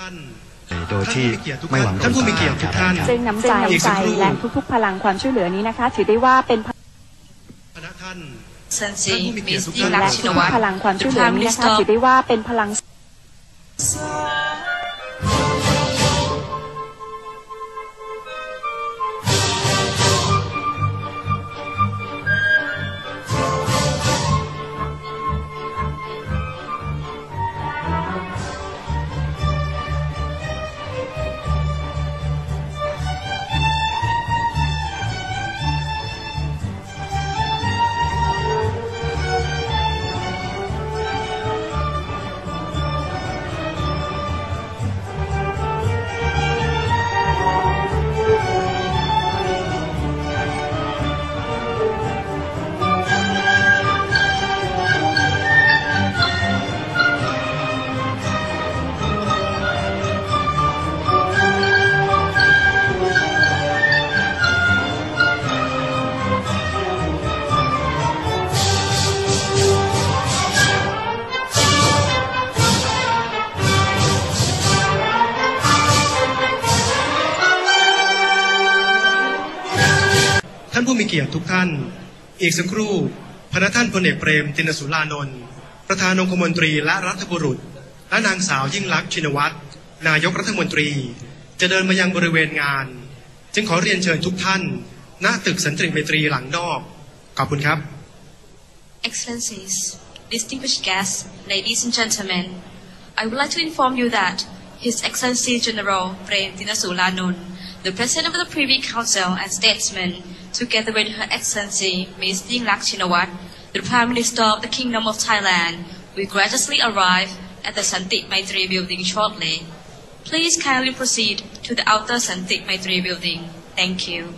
ท่านโดยที่ไม่หวังท่านผู้มีเกียรติทุกท่านซึ่งน้ำใจอีกสัใจกครู่และทุกๆ พลังความช่วยเหลือนี้นะคะ ถือได้ว่าเป็นคณะท่าน Excellency, ท่านผู้มีเกียรติ Ms. ทุก Yingluck ท่านและทุกๆพลัง Shinawatra, ความช่วย the เหลือ Prime นี้นะคะ Minister ถือได้ว่าเป็นพลัง ผู้มีเกียรติทุกท่าน อีกสักครู่พระท่านพลเอกเปรมตินสุรานนท์ประธานองคมนตรีและรัฐบุรุษ และนางสาวยิ่งลักษณ์ชินวัตรนายกรัฐมนตรี จะเดินมายังบริเวณงาน จึงขอเรียนเชิญทุกท่านณตึกสันติเมตรีหลังนอก ขอบคุณครับ Excellencies, distinguished guests, ladies and gentlemen, I would like to inform you that His Excellency General Prem Tinasulanon, the President of the Privy Council and statesmen, together with Her Excellency Ms. Yingluck Shinawat, the Prime Minister of the Kingdom of Thailand, will graciously arrive at the Santik Maitri building shortly. Please kindly proceed to the outer Santik Maitri building. Thank you.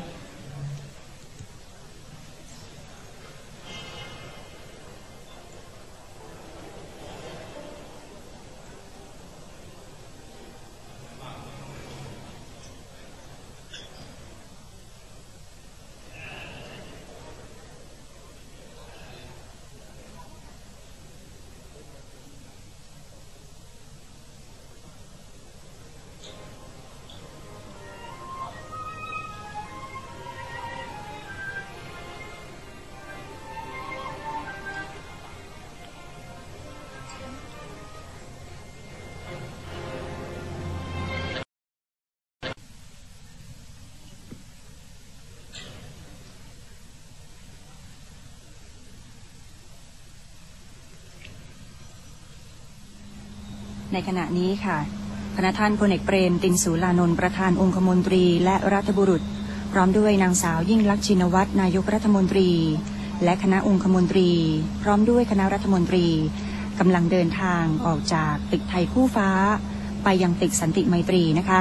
ในขณะนี้ค่ะคณะท่านพลเอกเปรมตินสุรานนท์ประธานองคมนตรี และรัฐบุรุษ พร้อมด้วยนางสาวยิ่งลักษณ์ชินวัตรนายกรัฐมนตรี และคณะองคมนตรี พร้อมด้วยคณะรัฐมนตรีกำลังเดินทางออกจากตึกไทยคู่ฟ้า ไปยังตึกสันติไมตรีนะคะ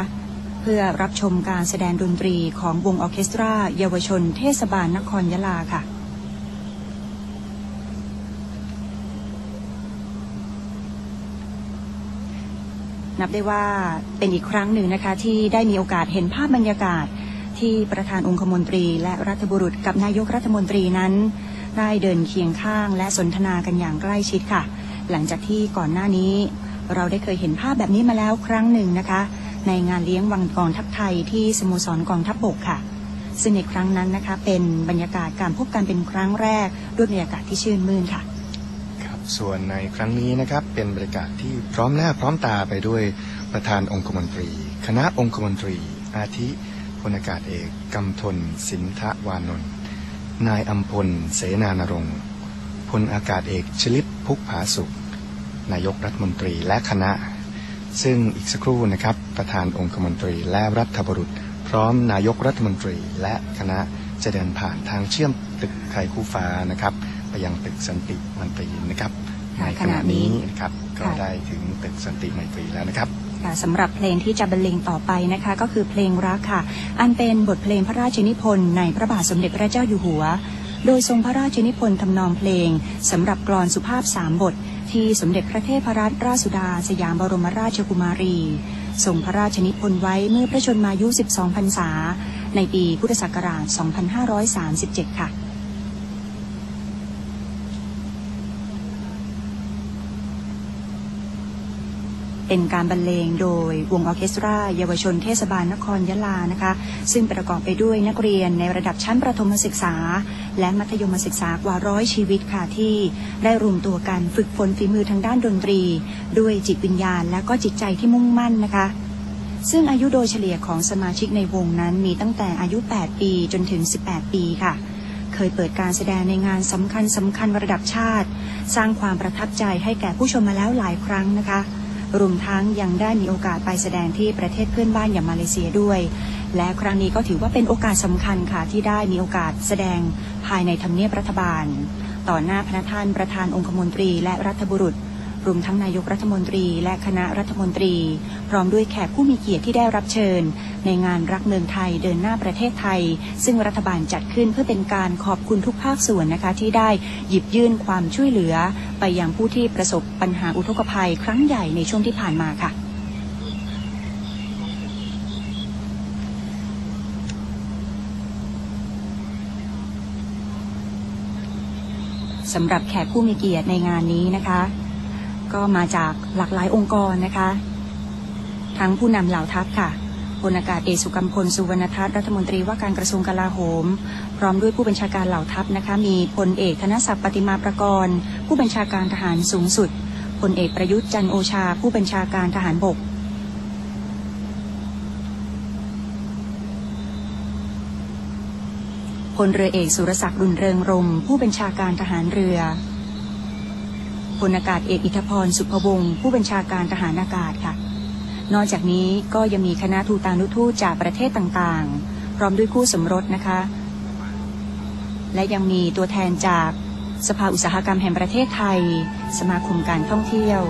เพื่อรับชมการแสดงดนตรีของวงออเคสตรา เยาวชนเทศบาลนครยะลาค่ะ นับได้ว่าเป็นอีกครั้งหนึ่งนะคะที่ได้มีโอกาสเห็นภาพบรรยากาศที่ประธานองคมนตรี และรัฐบุรุษกับนายกรัฐมนตรีนั้น ได้เดินเคียงข้างและสนทนากันอย่างใกล้ชิดค่ะ หลังจากที่ก่อนหน้านี้ เราได้เคยเห็นภาพแบบนี้มาแล้วครั้งหนึ่งนะคะ ในงานเลี้ยงวังกองทัพไทยที่สโมสรกองทัพบกค่ะ ซึ่งในครั้งนั้นนะคะเป็นบรรยากาศการพบกันเป็นครั้งแรกด้วยบรรยากาศที่ชื่นมื่นค่ะ ส่วนในครั้งนี้นะครับเป็นบรรยากาศที่พร้อมหน้าพร้อมตาไปด้วยประธานองคมนตรี คณะองคมนตรี อาทิพลอากาศเอกกำธนสินทวานนท์นายอัมพล เสนานรงค์พลอากาศเอกชลิปพุกผาสุข นายกรัฐมนตรีและคณะ ซึ่งอีกสักครู่นะครับ ประธานองคมนตรีและรัฐบุรุษ พร้อมนายกรัฐมนตรีและคณะจะเดินผ่านทางเชื่อมตึกไทยคู่ฟ้านะครับ ไปยังตึกสันติมันตรีนะครับค่ะในขณะนี้นะครับก็ค่ะได้ถึงตึกสันติไมตรีแล้วนะครับค่ะสำหรับเพลงที่จะบรรเลงต่อไปนะคะก็คือเพลงรักค่ะ อันเป็นบทเพลงพระราชนิพนธ์ในพระบาทสมเด็จพระเจ้าอยู่หัว โดยทรงพระราชนิพนธ์ทำนองเพลงสำหรับกลอนสุภาพสามบท ที่สมเด็จพระเทพรัตนราชสุดา สยามบรมราชกุมารีทรงพระราชนิพนธ์ไว้เมื่อพระชนมายุ 12 พรรษา ในปีพุทธศักราช 2537 ค่ะ เป็นการบรรเลงโดยวงออเคสตรา เยาวชนเทศบาลนครยะลานะคะ ซึ่งประกอบไปด้วยนักเรียนในระดับชั้นประถมศึกษา และมัธยมศึกษากว่าร้อยชีวิตค่ะที่ได้รวมตัวกันฝึกฝนฝีมือทางด้านดนตรี ด้วยจิตวิญญาณและก็จิตใจที่มุ่งมั่นนะคะซึ่งอายุโดยเฉลี่ยของสมาชิกในวงนั้นมีตั้งแต่อายุ 8 ปีจนถึง 18 ปีค่ะ เคยเปิดการแสดงในงานสำคัญสำคัญระดับชาติ สร้างความประทับใจให้แก่ผู้ชมมาแล้วหลายครั้งนะคะ รวมทั้งยังได้มีโอกาสไปแสดงที่ประเทศเพื่อนบ้านอย่างมาเลเซียด้วย และครั้งนี้ก็ถือว่าเป็นโอกาสสำคัญค่ะที่ได้มีโอกาสแสดงภายในทำเนียบรัฐบาล ต่อหน้าพนักท่านประธานองคมนตรีและรัฐบุรุษ รวมทั้งนายกรัฐมนตรีและคณะรัฐมนตรี พร้อมด้วยแขกผู้มีเกียรติที่ได้รับเชิญ ในงานรักเมืองไทยเดินหน้าประเทศไทย ซึ่งรัฐบาลจัดขึ้นเพื่อเป็นการขอบคุณทุกภาคส่วนนะคะที่ได้หยิบยื่นความช่วยเหลือ ไปยังผู้ที่ประสบปัญหาอุทกภัยครั้งใหญ่ในช่วงที่ผ่านมาค่ะสำหรับแขกผู้มีเกียรติในงานนี้นะคะ ก็มาจากหลากหลายองค์กรนะคะ ทั้งผู้นำเหล่าทัพค่ะพลอากาศเอกสุกัมพลสุวรรณทัศน์รัฐมนตรีว่าการกระทรวงกลาโหม พร้อมด้วยผู้บัญชาการเหล่าทัพนะคะ มีพลเอกธนศักดิ์ปฏิมาประกรณ์ ผู้บัญชาการทหารสูงสุดพลเอกประยุทธ์จันโอชา ผู้บัญชาการทหารบกพลเรือเอกสุรศักดิ์รุนเริงรม ผู้บัญชาการทหารเรือ พลอากาศเอกอิทธพรสุภวงศ์ผู้บัญชาการทหารอากาศค่ะ นอกจากนี้ก็ยังมีคณะทูตานุทูตจากประเทศต่างๆ พร้อมด้วยคู่สมรสนะคะ และยังมีตัวแทนจากสภาอุตสาหกรรมแห่งประเทศไทย สมาคมการท่องเที่ยว